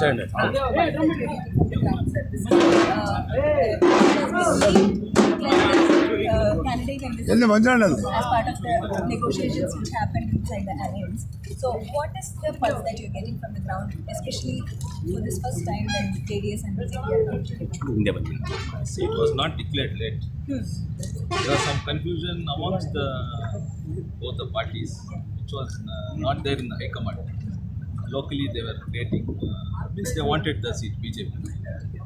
Turn it on. As part of the negotiations which happened inside the alliance. So, what is the pulse that you're getting from the ground, especially for this first time that KDS and BJP See, it was not declared late. Hmm. There was some confusion amongst the, both the parties, which was uh, not there in the High Command. Locally, they were creating, uh, means they wanted the seat, BJP.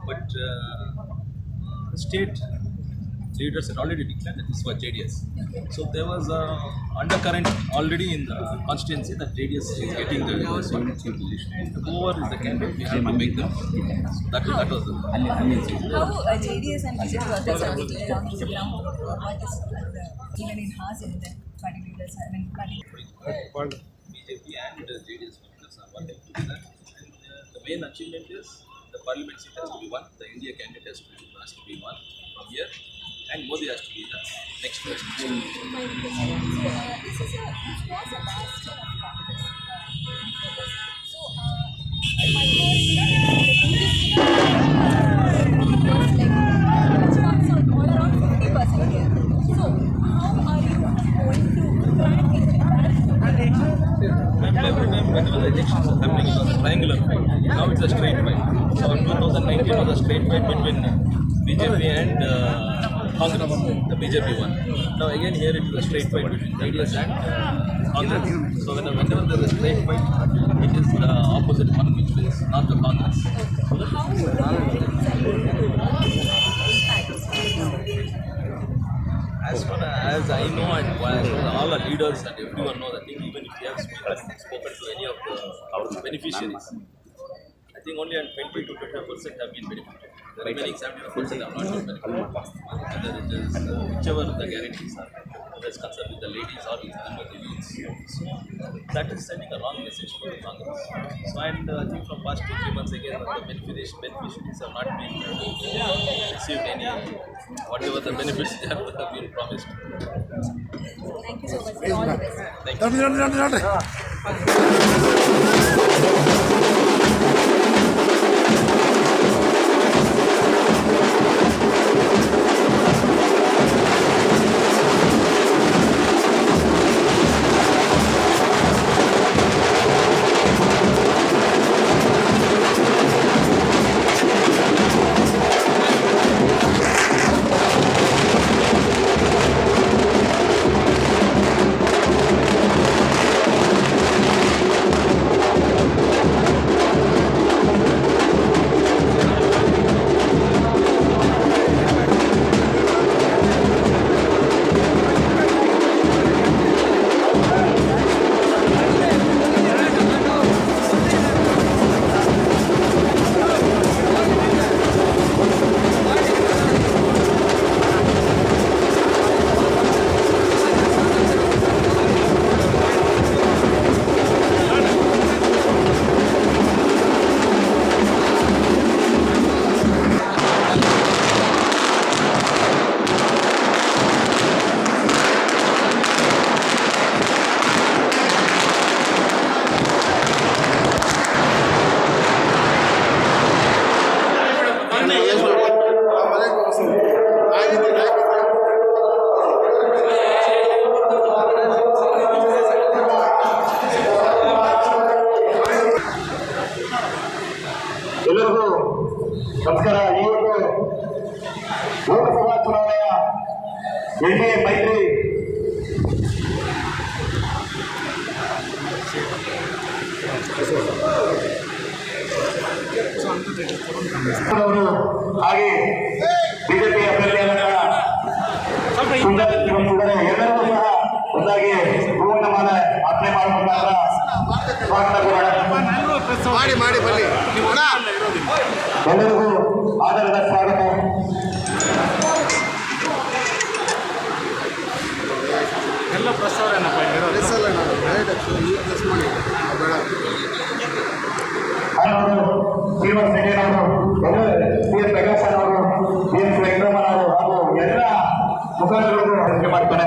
But uh, state leaders had already declared that this was JDS. So there was a undercurrent already in the constituency that JDS is getting the one. Whoever is the candidate, we have to make them. So that, that was the. How uh, JDS and BJP workers are making around the ground? What is the, even in Hasan, the party leaders, I mean, party BJP and uh, JDS workers are working together. And uh, the main achievement is the parliament seat has to be won, the India candidate has to be, has to be won from here, and Modi has to be the next president. Uh, this is a this. So. So, how are you going to into the elections are happening, it was a triangular fight. Now it's a straight fight. So in 2019 was a straight fight between uh, BJP and uh, Congress. The BJP won. Now again here it is a straight fight between JDS and uh, Congress. So when- whenever there is a straight fight, it is the opposite one which wins, not the Congress. So As far as I know, and all the leaders and everyone knows, that even have spoken, to any of the our beneficiaries, think only on 20 to 25 percent have been benefited. The remaining 70 percent have not been benefited. Whether it is uh, whichever the guarantees are, whether it's concerned with the ladies or with the with the youths. So that is sending a wrong message to the Congress. So and uh, I think from past two three months again, the beneficiaries, beneficiaries have not been uh, received any whatever the benefits they have, have been promised. Thank you so much. sir. All the best. Thank you. ಇವತ್ತು ಲೋಕಸಭಾ ಚುನಾವಣೆಯ ಎಣ್ಣೆ ಮೈತ್ರಿ. ಹಾಗೆ BJP ಅಭ್ಯರ್ಥಿಯಾದ ಸುಂದರ ಎಲ್ಲರೂ ಸಹ ಒಂದಾಗಿ ಪೂರ್ಣಮಾನ ಆತ್ಮೆ ಮಾಡುವಂತಹ ಮಾಡಿ ಮಾಡಿ, ಬನ್ನಿ. ಎಲ್ಲರಿಗೂ ಆದರದ ಸ್ವಾಗತ. ಎಲ್ಲ ಪ್ರಸಾರನಪ್ಪ ಶ್ರೀವ ಸಿಂಗೇನವರು ಸಿ ಎಸ್ ವೆಂಕಟೇಶನ್ ಅವರು ಸಿ ಎಸ್ ವೆಂಕಟರಮಣ ಅವರು ಹಾಗೂ ಎಲ್ಲ ಮುಖಂಡರು ಮಾಡ್ತಾರೆ